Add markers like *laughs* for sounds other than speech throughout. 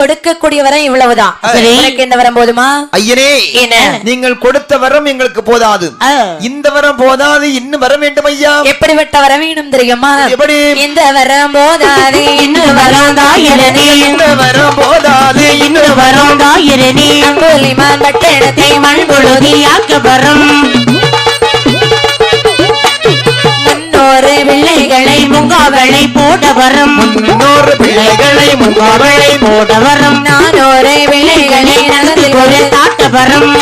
கொடுக்கக்கூடிய வரம் இவ்வளவுதான் சரி. உனக்கு இந்த வரம் போதுமா? ஐயனே? நீங்கள் கொடுத்த வரம் எங்களுக்கு போதாது. இந்த வரம் போதாது இன்னும் வர வேண்டும் ஐயா. எப்படிப்பட்ட வரம் வேணும் தெரியுமா? எப்படி? இந்த வரம் போதாதே *laughs* இன்னும் வராதாயிரனே இந்த வரம் போதாது இன்னும் வராதாயிரனே அங்குலிமான் பட்டணத்தை மண் பொழுதியாக்க வரும். முங்காவளை போட வரும் இன்னொரு பிள்ளைகளை முங்காவளை போட வரும் நானோரு நகரில் ஒரு ஒரு தாட்ட வரும்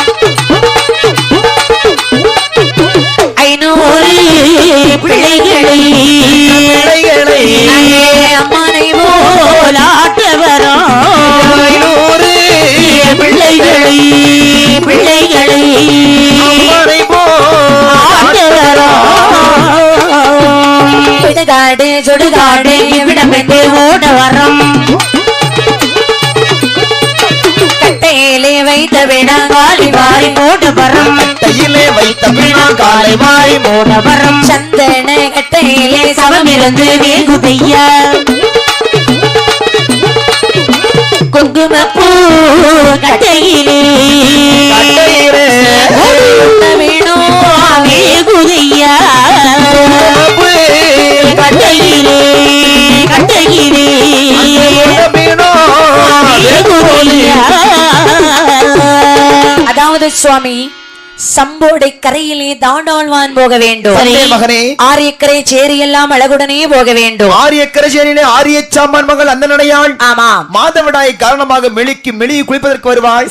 இடுகாடு சுடுகாடு இவ்விடமிட்டு ஓட வரும் கட்டையிலே வைத்த வினா காலி வாரி போட வரும் கையிலே வைத்த பின்னா காலை வாரி போட வரும் சந்தன கட்டையிலே சவம் சவமிருந்து வேகுதையா குங்குமப்பூ கட்டையிலே கட்டையிலே கட்டையிலே வேகுதையா அதாவது சுவாமி சம்போடை கரையிலே தாண்டாழ்வான் போக வேண்டும். மகனே. ஆரியக்கரை சேரி எல்லாம் அழகுடனே போக வேண்டும். ஆரிய கரசேரியிலே ஆரிய சாம்பான் மகள் அந்த நடையாள் ஆமா மாதவிடாய் காரணமாக மெளிக்கு மெளியை குளிப்பதற்கு வருவாள்.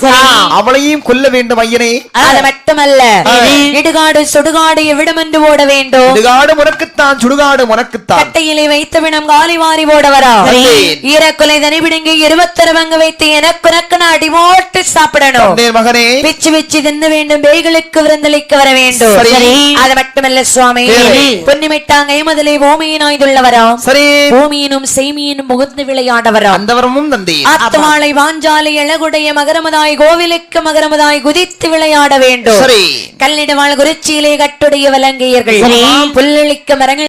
அவளையும் கொல்ல வேண்டும் ஐயனே. அது மட்டுமல்ல. இடுகாடு சுடுகாடு எவ்விடமென்று ஓட வேண்டும். சுடுகாடு உனக்குத்தான் சுடுகாடு உனக்குத்தான். கட்டையிலே வைத்த வினம் காலி வாரி போட வரா. ஈரக்குலை தனி பிடுங்கி இருபத்தர பங்கு வைத்து எனக்கு உனக்கு அடி போட்டு சாப்பிடணும் மகனே. பிச்சு பிச்சு தின்னு வேண்டும் பேய்களுக்கு விருந்தளிக்க வர வேண்டும். சரி. அது மட்டுமல்ல சுவாமி. பொன்னிமிட்டாங்கை முதலே பூமியின் ஆய்ந்துள்ளவராம் சரி. பூமியினும் செய்மியினும் முகுந்து விளையாடவராம். அந்த வரமும் தந்தேன் ஆத்துமாலை வாஞ்சாலை அழகுடைய மகரமதாய் கோவிலுக்கு மகரமதாய் குதித்து விளையாட வேண்டும். சரி. கல்லிடவாள் குறிச்சியிலே கட்டுடைய வலங்கையர்கள். புல்லளிக்க மரங்கள்